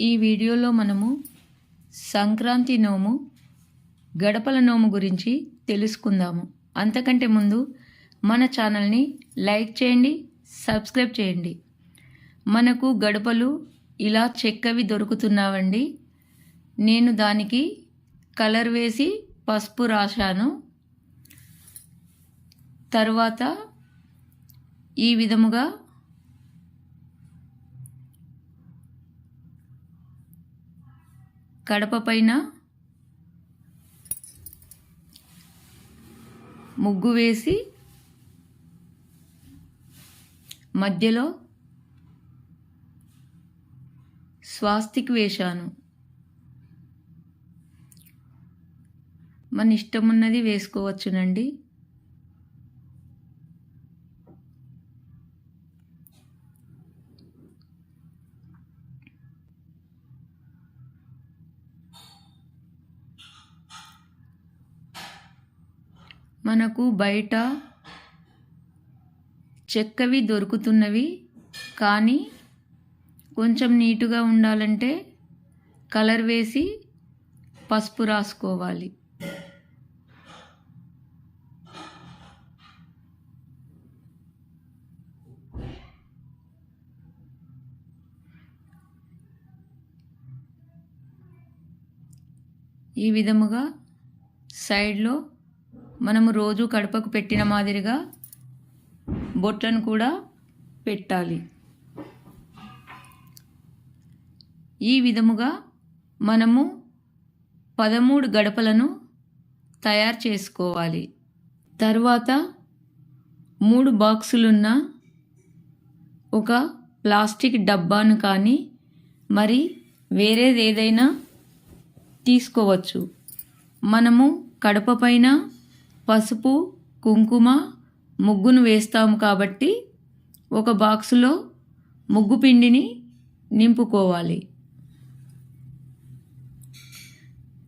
ఈ వీడియోలో మనము సంక్రాంతి నోము గడపల నోము గురించి తెలుసుకుందాము. అంతకంటే ముందు మన ఛానల్ని లైక్ చేయండి సబ్స్క్రైబ్ చేయండి. మనకు గడపలు ఇలా చెక్కవి దొరుకుతున్నావండి. నేను దానికి కలర్ వేసి పసుపు రాశాను. తర్వాత ఈ విధముగా కడప పైన ముగ్గు వేసి మధ్యలో స్వాస్తిక్ వేశాను. మన ఇష్టం ఉన్నది వేసుకోవచ్చునండి. మనకు బయట చెక్కవి దొరుకుతున్నవి కానీ కొంచెం నీటుగా ఉండాలంటే కలర్ వేసి పసుపు రాసుకోవాలి. ఈ విధముగా సైడ్లో మనము రోజు కడపకు పెట్టిన మాదిరిగా బొట్లను కూడా పెట్టాలి. ఈ విధముగా మనము పదమూడు గడపలను తయారు చేసుకోవాలి. తర్వాత మూడు బాక్సులున్న ఒక ప్లాస్టిక్ డబ్బాను కానీ మరి వేరేది ఏదైనా తీసుకోవచ్చు. మనము కడప పైన పసుపు కుంకుమ ముగ్గును వేస్తాము కాబట్టి ఒక బాక్సులో ముగ్గు పిండిని నింపుకోవాలి.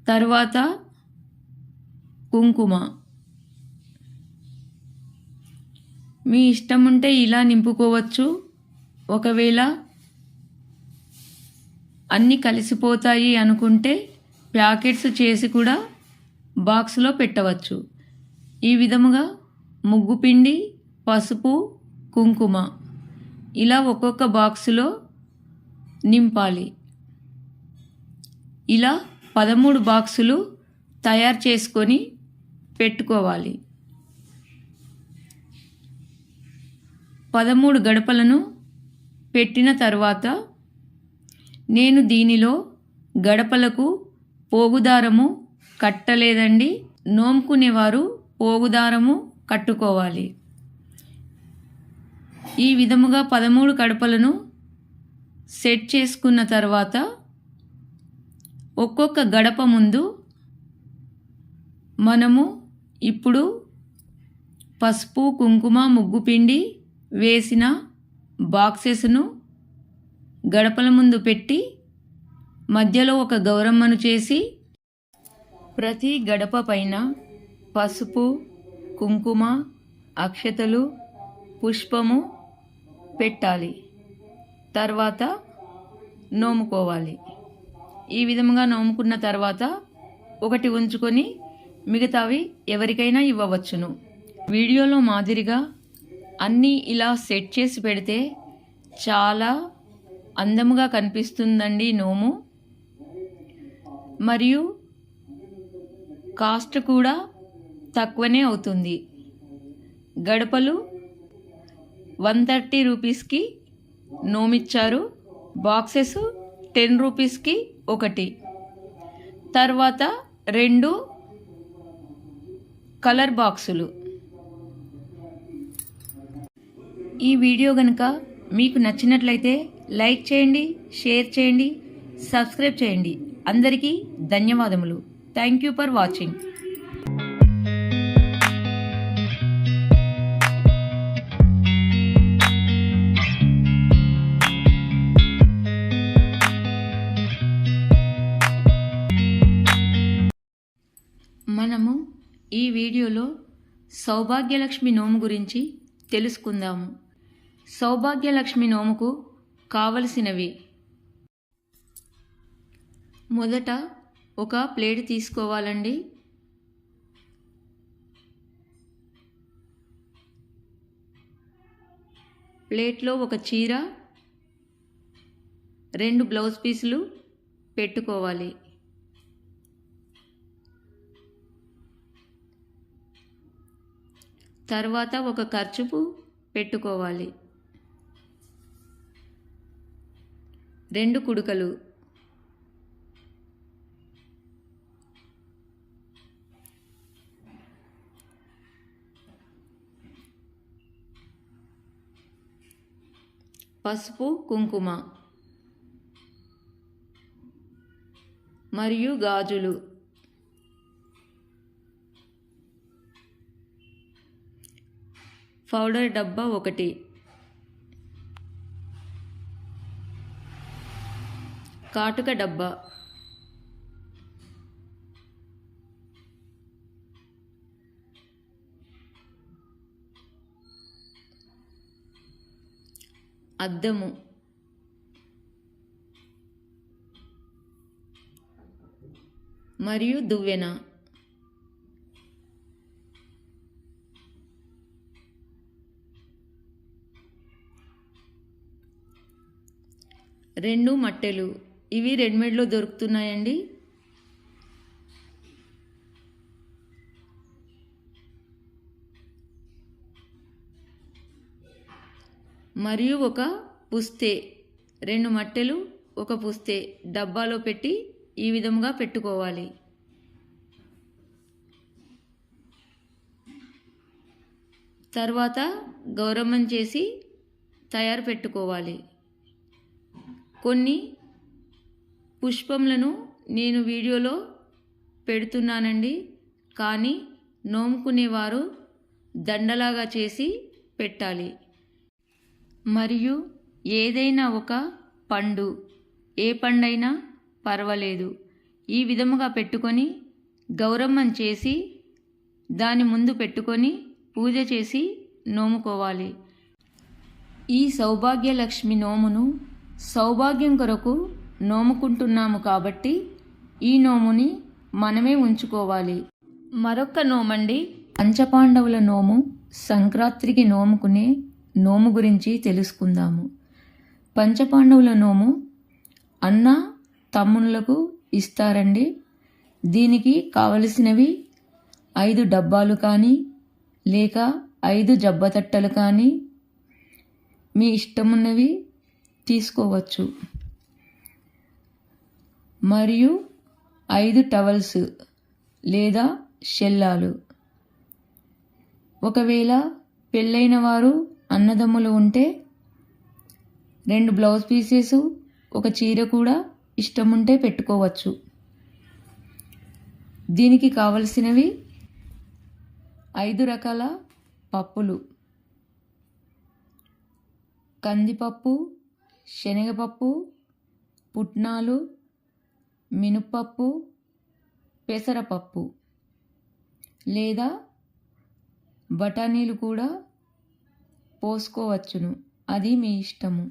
తర్వాత కుంకుమ. మీ ఇష్టం ఉంటే ఇలా నింపుకోవచ్చు. ఒకవేళ అన్నీ కలిసిపోతాయి అనుకుంటే ప్యాకెట్స్ చేసి కూడా బాక్స్లో పెట్టవచ్చు. ఈ విధముగా ముగ్గు పిండి పసుపు కుంకుమ ఇలా ఒక్కొక్క బాక్సులో నింపాలి. ఇలా పదమూడు బాక్సులు తయారు చేసుకొని పెట్టుకోవాలి. పదమూడు గడపలను పెట్టిన తర్వాత నేను దీనిలో గడపలకు పోగుదారము కట్టలేదండి. నోముకునేవారు పోగుదారము కట్టుకోవాలి. ఈ విధముగా పదమూడు కడపలను సెట్ చేసుకున్న తర్వాత ఒక్కొక్క గడప ముందు మనము ఇప్పుడు పసుపు కుంకుమ ముగ్గు పిండి వేసిన బాక్సెస్ను గడపల ముందు పెట్టి మధ్యలో ఒక గౌరమ్మను చేసి ప్రతి గడప పైన పసుపు కుంకుమ అక్షతలు పుష్పము పెట్టాలి. తర్వాత నోముకోవాలి. ఈ విధముగా నోముకున్న తర్వాత ఒకటి ఉంచుకొని మిగతావి ఎవరికైనా ఇవ్వవచ్చును. వీడియోలో మాదిరిగా అన్నీ ఇలా సెట్ చేసి పెడితే చాలా అందముగా కనిపిస్తుందండి నోము. మరియు కాస్ట్ కూడా తక్కువనే అవుతుంది. గడపలు వన్ థర్టీ రూపీస్కి నోమిచ్చారు. బాక్సెస్ టెన్ రూపీస్కి ఒకటి. తర్వాత రెండు కలర్ బాక్సులు. ఈ వీడియో కనుక మీకు నచ్చినట్లయితే లైక్ చేయండి షేర్ చేయండి సబ్స్క్రైబ్ చేయండి. అందరికీ ధన్యవాదములు. Thank you for watching. వీడియోలో సౌభాగ్యలక్ష్మి నోము గురించి తెలుసుకుందాము. సౌభాగ్యలక్ష్మి నోముకు కావలసినవి. మొదట ఒక ప్లేట్ తీసుకోవాలండి. ప్లేట్లో ఒక చీర రెండు బ్లౌజ్ పీసులు పెట్టుకోవాలి. తర్వాత ఒక ఖర్చుపు పెట్టుకోవాలి. రెండు కుడుకలు. పసుపు కుంకుమ. మరియు గాజులు. పౌడర్ డబ్బా ఒకటి. కాటుక డబ్బా. అద్దము. మరియు దువ్వెన. రెండు మట్టెలు. ఇవి రెడీమేడ్లో దొరుకుతున్నాయండి. మరియు ఒక పుస్తే. రెండు మట్టెలు ఒక పుస్తే. డబ్బాలో పెట్టి ఈ విధముగా పెట్టుకోవాలి. తర్వాత గౌరమ్మం చేసి తయారు పెట్టుకోవాలి. కొన్ని పుష్పములను నేను వీడియోలో పెడుతున్నానండి. కానీ నోముకునేవారు దండలాగా చేసి పెట్టాలి. మరియు ఏదైనా ఒక పండు ఏ పండైనా పర్వాలేదు. ఈ విధముగా పెట్టుకొని గౌరమ్మం చేసి దాని ముందు పెట్టుకొని పూజ చేసి నోముకోవాలి. ఈ సౌభాగ్యలక్ష్మి నోమును సౌభాగ్యం కొరకు నోముకుంటున్నాము కాబట్టి ఈ నోముని మనమే ఉంచుకోవాలి. మరొక నోమండి. పంచపాండవుల నోము సంక్రాంతికి నోముకునే నోము గురించి తెలుసుకుందాము. పంచపాండవుల నోము అన్న తమ్ముళ్ళకు ఇస్తారండి. దీనికి కావలసినవి ఐదు డబ్బాలు కానీ లేక ఐదు జబ్బతట్టలు కానీ మీ ఇష్టమున్నవి తీసుకోవచ్చు. మరియు ఐదు టవల్స్ లేదా షెల్లాలు. ఒకవేళ పెళ్ళైన వారు అన్నదమ్ములు ఉంటే రెండు బ్లౌజ్ పీసెస్ ఒక చీర కూడా ఇష్టముంటే పెట్టుకోవచ్చు. దీనికి కావలసినవి ఐదు రకాల పప్పులు. కందిపప్పు శనగపప్పు పుట్నాలు మినప్పప్పు పెసరపప్పు లేదా బఠానీలు కూడా పోసుకోవచ్చును. అది మీ ఇష్టము.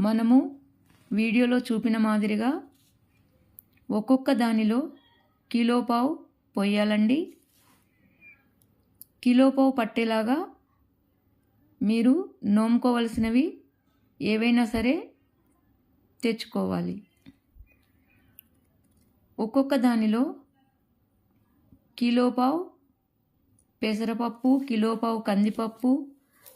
మనము వీడియోలో చూపిన మాదిరిగా ఒక్కొక్క దానిలో కిలో పావు పొయ్యాలండి. కిలో పావు పట్టేలాగా మీరు నోముకోవలసినవి ఏవైనా సరే తెచ్చుకోవాలి. ఒక్కొక్క దానిలో కిలో పావు పెసరపప్పు కిలో పావు కందిపప్పు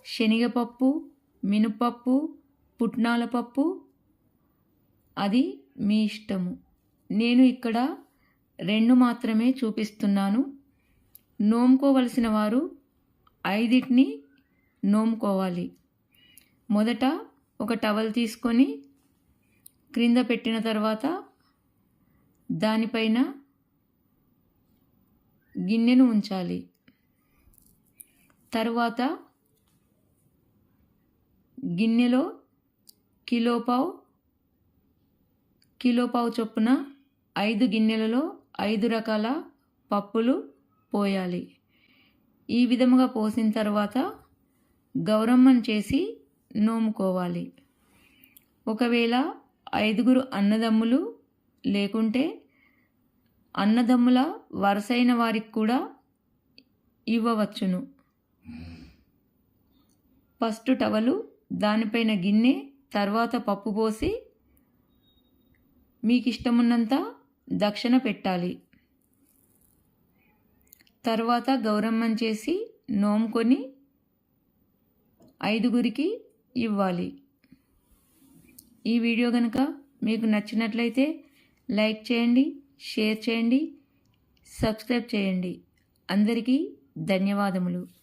శనగపప్పు మినపప్పు పుట్నాల పప్పు. అది మీ ఇష్టము. నేను ఇక్కడ రెండు మాత్రమే చూపిస్తున్నాను. నోముకోవలసిన వారు ఐదిటిని నోముకోవాలి. మొదట ఒక టవల్ తీసుకొని క్రింద పెట్టిన తర్వాత దానిపైన గిన్నెను ఉంచాలి. తరువాత గిన్నెలో కిలో పావు కిలో పావు చొప్పున ఐదు గిన్నెలలో ఐదు రకాల పప్పులు పోయాలి. ఈ విధముగా పోసిన తర్వాత గౌరమ్మం చేసి నోముకోవాలి. ఒకవేళ ఐదుగురు అన్నదమ్ములు లేకుంటే అన్నదమ్ముల వరుసైన వారికి కూడా ఇవ్వవచ్చును. ఫస్ట్ టవలు దానిపైన గిన్నె తర్వాత పప్పు పోసి మీకు ఇష్టమున్నంత దక్షిణ పెట్టాలి. తర్వాత గౌరమ్మం చేసి నోముకొని ఐదుగురికి ఇవ్వాలి. ఈ వీడియో కనుక మీకు నచ్చినట్లయితే లైక్ చేయండి షేర్ చేయండి సబ్స్క్రైబ్ చేయండి. అందరికీ ధన్యవాదములు.